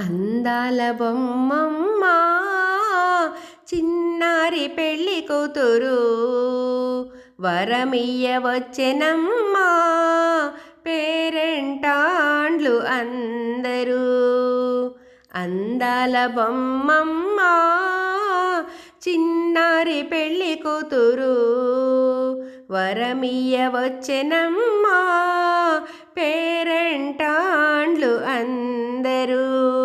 అందాల బొమ్మమ్మ చిన్నారి పెళ్ళి కూతురు వరమియ్య వచ్చెనమ్మా పేరెంటాండ్లు అందరూ. అందాల బొమ్మమ్మ చిన్నారి పెళ్ళి కూతురు వరమియ్య వచ్చెనమ్మా పేరెంటాండ్లు అందరూ.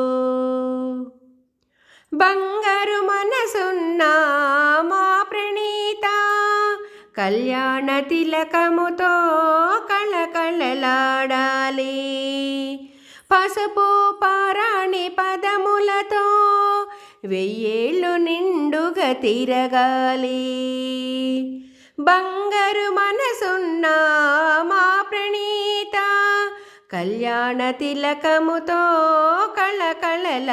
బంగారు మనసున్న మా ప్రణీత. కళ్యాణ తిలకముతో కళకళలాడాలి. పసుపు పారాణి పదములతో వెయ్యేళ్ళు నిండుగా తిరగాలి. బంగారు మనసున్నా మా ప్రణీత. కళ్యాణ తిలకముతో కళకళలాడాలి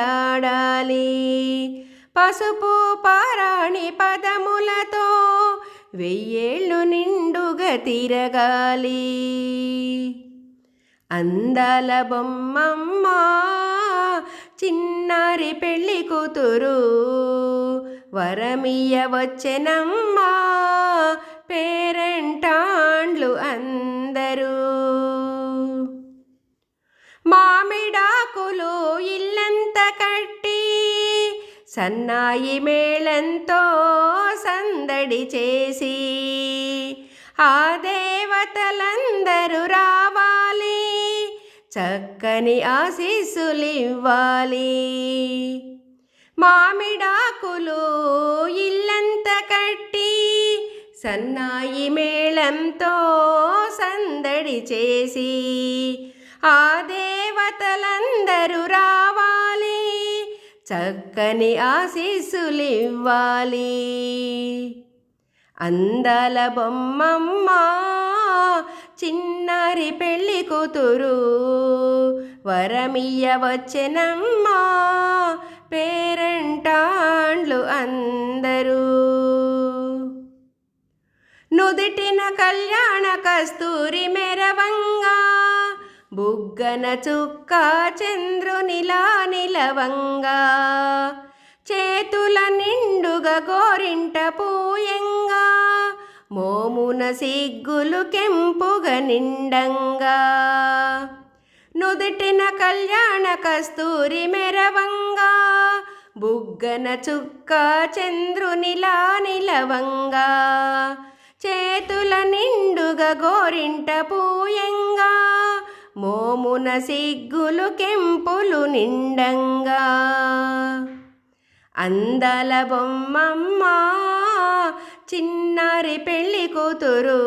పసుపు పారాణి పదములతో వెయ్యేళ్ళు నిండుగా తిరగాలి. అందాల బొమ్మమ్మ చిన్నారి పెళ్ళి కూతురు వరమియ వచ్చెనమ్మా పేరెంటాండ్లు సన్నాయి మేళంతో సందడి చేసి ఆ దేవతలందరూ రావాలి చక్కని ఆశీస్సులివ్వాలి. మామిడాకులు ఇల్లంత కట్టి సన్నాయి మేళంతో సందడి చేసి ఆ దేవతలందరూ రా చక్కని ఆశీస్సులివ్వాలి. అందల బొమ్మమ్మ చిన్నారి పెళ్ళి కూతురు వరమియ్య వచ్చెనమ్మా పేరంటాండ్లు అందరూ. నుదిటిన కళ్యాణ కస్తూరి మెరవంగా బుగ్గన చుక్క చంద్రునిలా నిలవంగా. చేతుల నిండుగా గోరింట పూయంగా. మోమున సిగ్గులు కెంపుగా నిండంగా. నుదుటిన కళ్యాణ కస్తూరి మెరవంగా. బుగ్గన చుక్క చంద్రునిలా నిలవంగా. చేతుల నిండుగా గోరింట పూయంగా. మోమున సిగ్గులు కెంపులు నిండంగా. అందల బొమ్మమ్మ చిన్నారి పెళ్ళి కూతురు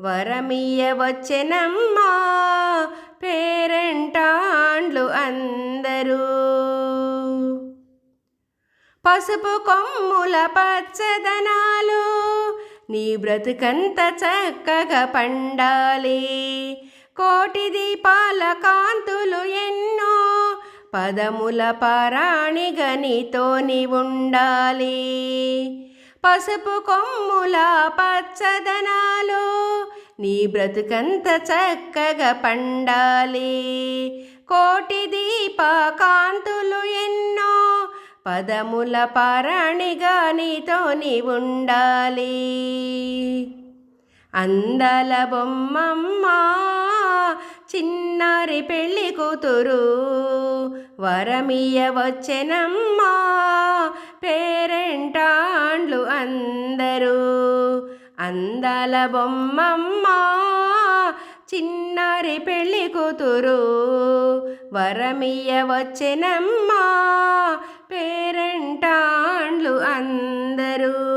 వరమియ వచ్చెనమ్మా పేరెంటాండ్లు అందరూ. పసుపు కొమ్ముల పచ్చదనాలు నీ బ్రతుకంత చక్కగా పండాలి. కోటి దీపాల కాంతులు ఎన్నో పదముల పారాణిగా నీతోని ఉండాలి. పసుపు కొమ్ముల పచ్చదనాలు నీ బ్రతుకంత చక్కగా పండాలి. కోటి దీప కాంతులు ఎన్నో పదముల పరాణిగా నీతోని ఉండాలి. అందల బొమ్మమ్మ చిన్నారి పెళ్ళి కూతురు. వరమియ్య వచ్చెనమ్మా పేరెంటాండ్లు అందరూ. అందాల బొమ్మమ్మ చిన్నారి పెళ్ళి కూతురు. వరమియ్య వచ్చెనమ్మా పేరెంటాండ్లు అందరూ.